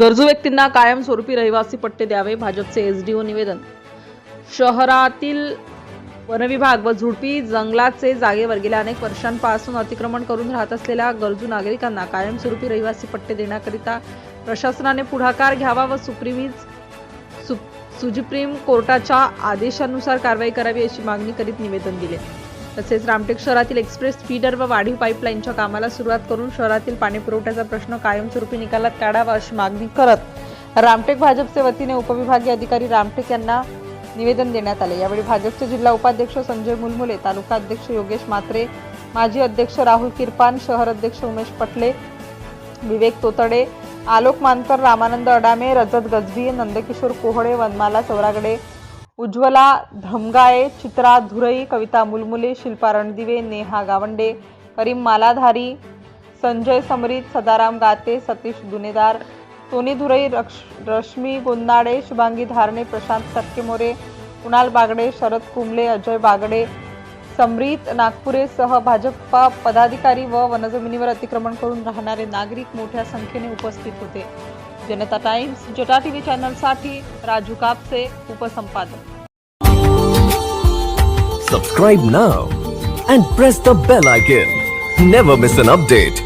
गरजू व्यक्तींना कायमस्वरूपी रहिवासी पट्टे द्यावे भाजपचे एसडीओ निवेदन. शहरातील वनविभाग व झुडपी जंगलाचे जागेवर गेल्या अनेक वर्षांपासून अतिक्रमण करून राहत असलेल्या गरजू नागरिकांना कायमस्वरूपी रहिवासी पट्टे देण्याकरिता प्रशासनाने पुढाकार घ्यावा व सुप्रीमीज सु सुप्रीम कोर्टाच्या आदेशानुसार कारवाई करावी अशी मागणी करीत निवेदन दिले. तसेच रामटेक शहरातील एक्सप्रेस फीडर व वाढीव पाईपलाईनच्या कामाला सुरुवात करून शहरातील पाणी पुरवठ्याचा प्रश्न कायमस्वरूपी निकालात काढावा अशी मागणी करत रामटेक भाजपचे वतीने उपविभागीय अधिकारी रामटेक यांना निवेदन देण्यात आले. यावेळी भाजपचे जिल्हा उपाध्यक्ष संजय मुलमुले तालुका अध्यक्ष योगेश मात्रे माजी अध्यक्ष राहुल किरपान शहर अध्यक्ष उमेश पटले विवेक तोतडे आलोक मानकर रामानंद अडामे रजत गजबी नंदकिशोर कोहळे वनमाला चौरागडे उज्ज्वला धमगाळे चित्रा धुरई कविता मुलमुले शिल्पा रणदिवे नेहा गावंडे करीम मालाधारी संजय समरीत सदाराम गाते सतीश दुनेदार सोनी धुरई रक्ष रश्मी गोंदाडे शुभांगी धारणे प्रशांत सटकेमोरे कुणाल बागडे शरद कुंबले अजय बागडे समरीत नागपुरेसह भाजपा पदाधिकारी व वनजमिनीवर अतिक्रमण करून राहणारे नागरिक मोठ्या संख्येने उपस्थित होते. जनता टाइम्स, जटा टीवी चैनल साथी राजू काप से उप संपादक। Subscribe now and press the bell icon never miss an update